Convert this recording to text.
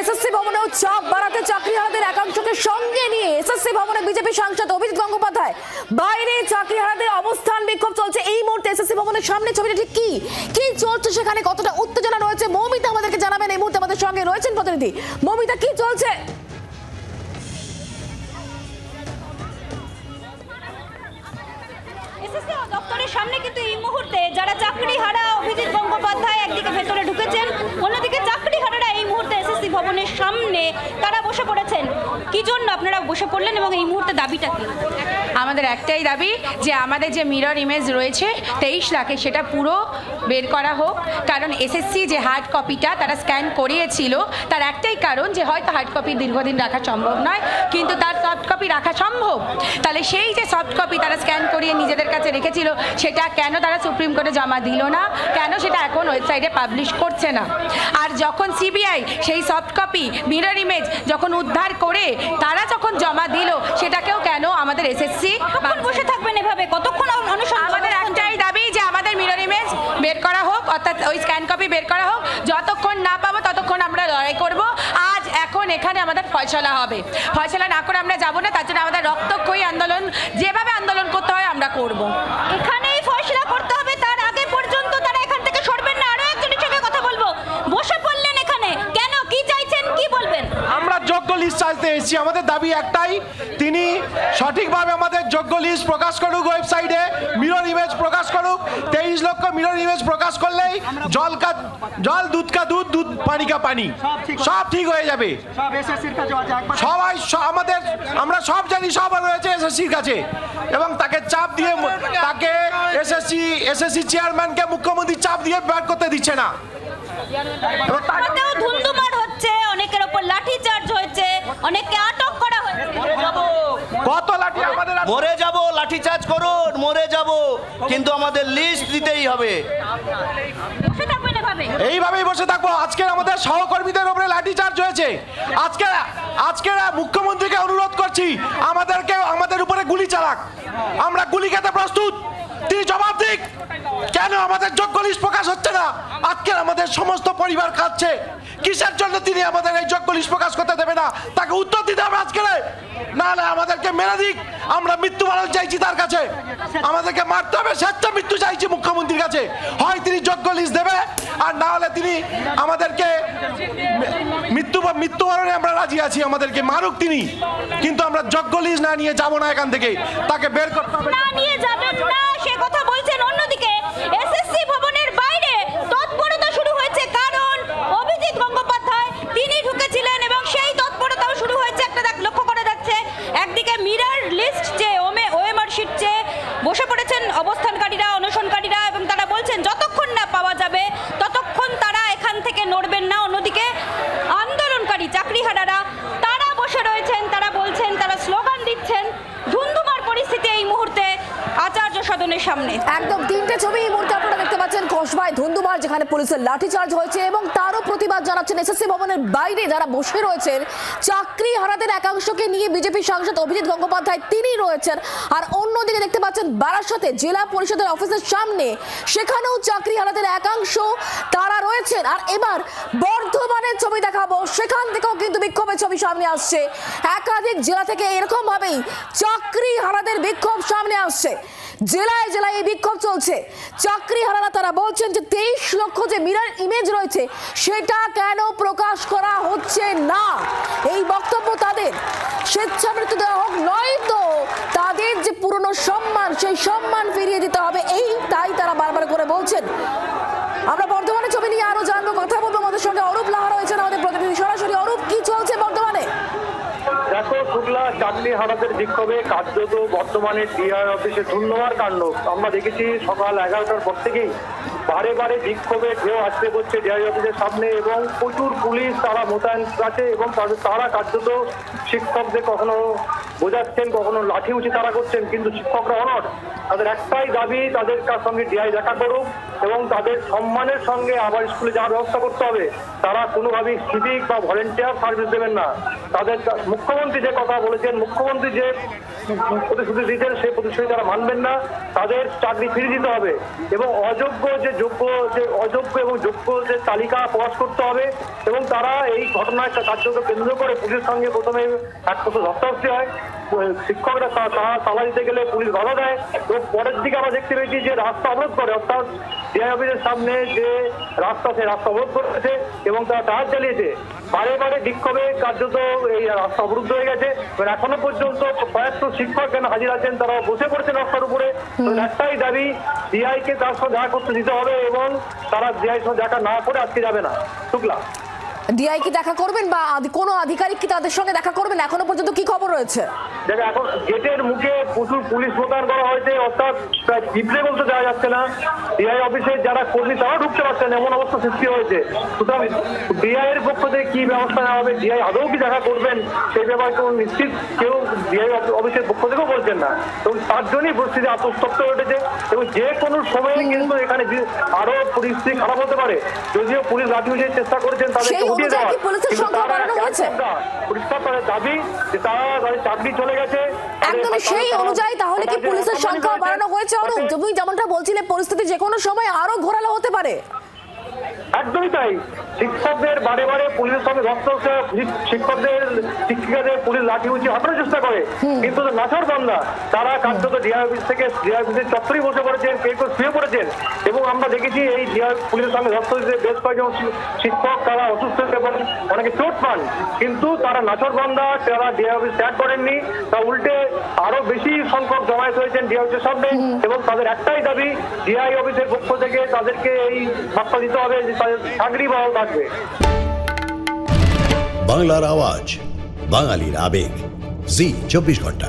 SSC ভবনেও চাপ বাড়াতে চাকরিহারাদের একাংশকে সঙ্গে নিয়ে এসএসসি ভবনে বিজেপি সাংসদ অভিজিৎ গঙ্গোপাধ্যায়। বাইরে চাকরিহারাদের অবস্থান বিক্ষোভ চলছে। এই মুহূর্তে এসএসসি ভবনের সামনে ছবিটা ঠিক কি? কি চলছে সেখানে? কতটা উত্তেজনা রয়েছে? মৌমিতা আমাদেরকে জানাবেন। এই মুহূর্তে আমাদের সঙ্গে রয়েছেন প্রতিনিধি। মৌমিতা, কি চলছে? দপ্তরের সামনে কিন্তু এই মুহূর্তে যারা চাকরি হারা অভিজিৎ গঙ্গোপাধ্যায় একদিকে ভেতরে ঢুকেছেন অন্যদিকে চাকরি হারারা এই মুহূর্তে এসএসসি ভবনের সামনে তারা বসে পড়েছেন? কি জন্য আপনারা বসে পড়লেন এবং এই মুহূর্তে দাবিটা কি? আমাদের একটাই দাবি যে আমাদের যে মিরর ইমেজ রয়েছে, তেইশ লাখে সেটা পুরো বের করা হোক। কারণ এসএসসি যে হার্ড কপিটা তারা স্ক্যান করিয়েছিল, তার একটাই কারণ যে হয়তো হার্ড কপি দীর্ঘদিন রাখা সম্ভব নয়, কিন্তু তার সফট কপি রাখা সম্ভব। তাহলে সেই যে সফট কপি তারা স্ক্যান করিয়ে নিজেদের কাছে রেখেছিল, সেটা কেন তারা সুপ্রিম কোর্টে জমা দিল না? কেন সেটা এখন ওয়েবসাইটে পাবলিশ করছে না? আর যখন সিবিআই সেই সফট কপি মিরর ইমেজ যখন উদ্ধার করে, তারা যখন জমা দিল সেটাকেও কেন আমাদের এসএসসি কতক্ষণ বসে থাকবেন এভাবে কতক্ষণ অনুসন্ধান আমাদের একটাই দাবি যে আমাদের মিরর ইমেজ বের করা হোক অর্থাৎ ওই স্ক্যান কপি বের করা হোক, যতক্ষণ না পাবো ততক্ষণ আমরা লড়াই করব। আজ, এখন এখানে আমাদের ফয়সলা হবে। ফয়সলা না করে আমরা যাব না, তার জন্য আমাদের রক্তক্ষয়ী আন্দোলন যেভাবে আন্দোলন করতে হয় আমরা করব। এখানেই ফয়সলা করতে হবে তার আগে পর্যন্ত তারা এখান থেকে সরবেন না আরও একজনের সঙ্গে কথা বলব বসে পড়লেন এখানে কেন কি চাইছেন কি বলবেন আমরা যোগ্য লিস্ট চাইতে এসেছি আমাদের দাবি একটাই তিনি সঠিকভাবে আমাদের যোগ্য লিস্ট প্রকাশ করুক ওয়েবসাইটে মিরর ইমেজ প্রকাশ করুক। তেইশ লক্ষ মিরর ইমেজ প্রকাশ করলেই জল কা জল দুধ কা দুধ দুধ পানি কা পানি। সব ঠিক হয়ে যাবে। সব এসএসসির কাছে আছে। একবার সবাই আমাদের আমরা সব জানি সব রয়েছে এসএসসির কাছে। এবং তাকে চাপ দিয়ে তাকে এসএসসি এসএসসি চেয়ারম্যানকে মুখ্যমন্ত্রী চাপ দিয়ে ব্যাট করতে দিচ্ছে না। এবং তাকে- হচ্ছে অনেকের ওপর লাঠি চার্জ হয়েছে অনেককে আটক করা হয়েছে। কত লাঠি আমাদের? মরে যাব লাঠিচার্জ করুন মরে যাব। কিন্তু আমাদের লিস্ট দিতেই হবে। বসে থাকবেন এভাবে এইভাবেই বসে থাকব। আজকের আমাদের সহকর্মীদের উপরে লাঠিচার্জ হয়েছে। আজকে আজকে মুখ্যমন্ত্রীকে অনুরোধ করছি আমাদেরকে আমাদের উপরে গুলি চালাক। আমরা গুলি খেতে প্রস্তুত। তিনি জবাব দিক। কেন আমাদের যোগ্য লিস্ট প্রকাশ হচ্ছে না? আজকে আমাদের সমস্ত পরিবার খাচ্ছে কিসের জন্য তিনি আমাদের এই যোগ্য লিস্ট প্রকাশ করতে দেবে না? তাকে উত্তর দিতে হবে আজকে নাহলে আমাদেরকে মেরে দিক। আমরা মৃত্যু মারণ চাইছি তার কাছে। আমাদেরকে মারতে হবে। স্বেচ্ছা মৃত্যু চাইছি মুখ্যমন্ত্রীর কাছে। হয় তিনি যোগ্য লিস্ট দেবে, আর না হলে তিনি আমাদেরকে মৃত্যু মৃত্যু মৃত্যুবরণে আমরা রাজি আছি। আমাদেরকে মারুক তিনি। কিন্তু আমরা যোগ্য লিস্ট না নিয়ে যাব না এখান থেকে। তাকে বের করতে হবে। না নিয়ে যাবেন না, সে কথা বলছেন অন্যদিকে। এসএসসি ভবনের বাইরে তৎপরতা শুরু হয়েছে, কারণ অভিজিৎ গঙ্গোপাধ্যায় তিনি ঢুকেছিলেন এবং সেই তৎপরতাও শুরু হয়েছে, একটা দেখ, লক্ষ্য করা যাচ্ছে। একদিকে মিরার লিস্ট যে ওমে, ওএমআর শিট যে বসে পড়েছেন অবস্থানকারীরা, অনশনকারীরা, এবং তারা বলছেন, যতক্ষণ না পাওয়া যাবে, ততক্ষণ তারা এখান থেকে নড়বেন না অন্যদিকে আন্দোলনকারী চাকরিহারারা তারা বসে রয়েছেন তারা বলছেন তারা স্লোগান দিচ্ছেন ধুন্ধুমার পরিস্থিতি এই মুহূর্তে আচার্য সদনের সামনে। একদম তিনটা ছবি এই মুহূর্তে আপনারা দেখতে পাচ্ছেন। কসবায় ধুন্দুবার যেখানে পুলিশের লাঠিচার্জ হয়েছে এবং তারও প্রতিবাদ জানাচ্ছেন এসএসসি ভবনের বাইরে যারা বসে রয়েছেন, চাকরি হারাদের একাংশকে নিয়ে বিজেপি সাংসদ অভিজিৎ গঙ্গোপাধ্যায় তিনি রয়েছেন। আর অন্যদিকে দেখতে পাচ্ছেন বারাসতে জেলা পরিষদের অফিসের সামনে, সেখানেও চাকরি হারাদের একাংশ, তারা রয়েছেন। আর এবার বর্ধমানের ছবি দেখাবো, সেখান থেকেও কিন্তু বিক্ষোভের ছবি সামনে আসছে। একাধিক জেলা থেকে এরকম ভাবেই চাকরি হারাদের বিক্ষোভ সামনে আসছে। জেলায় জেলায় এই বিক্ষোভ চলছে। চাকরি হারারা তারা বলছেন যে তেইশ লক্ষ যে মিরার ইমেজ রয়েছে, সেটা কেন প্রকাশ করা হচ্ছে না? এই বক্তব্য তাদের। স্বেচ্ছা মৃত্যু দেওয়া হোক, নয় তো তাদের যে পুরনো সম্মান, সেই সম্মান ফিরিয়ে দিতে হবে। এই তাই তারা বারবার করে বলছেন। আমরা বর্ধমানের ছবি নিয়ে আরও জানব, কথা বলব আমাদের সঙ্গে। অরূপ লাহা রয়েছেন আমাদের প্রতিনিধি। সরাসরি অরূপ, কি চলছে বর্ধমানে? দেখো, শুক্লা চাকরি হারাদের বিক্ষোভে কার্যত বর্তমানে ডিআই অফিসে ধুন্ধমার কাণ্ড। আমরা দেখেছি সকাল এগারোটার পর থেকেই বারে বারে বিক্ষোভে ঢেউ আসতে করছে ডিআই অফিসের সামনে এবং প্রচুর পুলিশ তারা মোতায়েন আছে এবং তারা কার্যত শিক্ষকদের কখনো বোঝাচ্ছেন, কখনো লাঠি উঁচি তারা করছেন, কিন্তু শিক্ষকরা অনট তাদের একটাই দাবি, তাদের সঙ্গে ডিআই দেখা করুক। এবং তাদের সম্মানের সঙ্গে আবার স্কুলে যাওয়ার ব্যবস্থা করতে হবে। তারা কোনোভাবেই সিভিক বা ভলেন্টিয়ার সার্ভিস দেবেন না। তাদের মুখ্যমন্ত্রী যে কথা বলেছেন, মুখ্যমন্ত্রী যে প্রতিশ্রুতি দিয়েছেন, সেই প্রতিশ্রুতি তারা মানবেন না। তাদের চাকরি ফিরিয়ে দিতে হবে এবং অযোগ্য যে যোগ্য, যে অযোগ্য এবং যোগ্য যে তালিকা প্রকাশ করতে হবে এবং তারা এই ঘটনার কার্যকে কেন্দ্র করে পুলিশের সঙ্গে প্রথমে এক বছর ধস্তাধস্তি হয়। শিক্ষকরা তালা দিতে গেলে পুলিশ বাধা দেয়। এবং পরের দিকে আমরা দেখতে পেয়েছি যে রাস্তা অবরোধ করে অর্থাৎ ডিআই অফিসের সামনে যে রাস্তা সেই রাস্তা অবরোধ করেছে এবং তারা টায়ার চালিয়েছে। বারে বারে বিক্ষোভে কার্যত এই রাস্তা অবরুদ্ধ হয়ে গেছে। এবার এখনও পর্যন্ত কয়েকশো শিক্ষক কেন হাজির আছেন তারা বসে পড়েছেন রাস্তার উপরে। একটাই দাবি ডিআই কে তার সঙ্গে দেখা করতে দিতে হবে এবং তারা ডিআই সঙ্গে দেখা না করে আজকে যাবে না। শুক্লা। ডিআই কি দেখা করবেন বা কোনো আধিকারিক কি তাদের সঙ্গে দেখা করবেন? এখনও পর্যন্ত কি খবর রয়েছে? দেখো এখন গেটের মুখে প্রচুর পুলিশ মোতায়েন করা হয়েছে অর্থাৎ প্রায় চিপড়ে বলতে দেওয়া যাচ্ছে না। ডিআই অফিসের যারা কর্মী তারাও ঢুকতে পারছে না এমন অবস্থা সৃষ্টি হয়েছে। সুতরাং ডিআই এর পক্ষ থেকে কি ব্যবস্থা নেওয়া হবে ডিআই আদৌ কি দেখা করবেন সেই ব্যাপারে কোনো নিশ্চিত কেউ ডিআই অফিসের পক্ষ থেকেও বলছেন না। এবং তার জন্যই পরিস্থিতি আত্মস্তব্ধ হয়ে উঠেছে এবং যে কোনো সময়ে কিন্তু এখানে আরও পরিস্থিতি খারাপ হতে পারে। যদিও পুলিশ লাঠি চেষ্টা করেছেন উঠিয়ে অনুযায়ী দেওয়ার কি পুলিশের সংখ্যা বাড়ানো হয়েছে? পরিষ্কার করে দাবি যে তারা চাকরি চলে গেছে একদমই সেই অনুযায়ী তাহলে কি পুলিশের সংখ্যা বাড়ানো হয়েছে অরূপ তুমি যেমনটা বলছিলে পরিস্থিতি যে কোনো সময় আরও ঘোরালো হতে পারে। একদমই তাই। শিক্ষকদের বারে বারে পুলিশের সঙ্গে ধস্ত শিক্ষকদের শিক্ষিকাদের পুলিশ লাঠি উঁচি হটানোর চেষ্টা করে। কিন্তু নাছর বান্দা তারা কার্যত ডিআই অফিস থেকে ডিআই অফিসের চত্বরেই বসে পড়েছেন কেউ কেউ শুয়ে পড়েছেন। এবং আমরা দেখেছি এই ডিআই পুলিশের সঙ্গে হয়েছে বেশ কয়েকজন শিক্ষক তারা অসুস্থ হয়ে পড়েন অনেকে চোট পান। কিন্তু তারা নাছর বান্দা তারা ডিআই অফিস ত্যাগ করেননি। তা উল্টে আরও বেশি সংখ্যক জমায়েত হয়েছেন ডিআই অফিসের সামনে এবং তাদের একটাই দাবি ডিআই অফিসের পক্ষ থেকে তাদেরকে এই বার্তা দিতে হবে যে চাকরি বহাল থাকবে। বাংলার আওয়াজ বাঙালির আবেগ। জি চব্বিশ ঘণ্টা।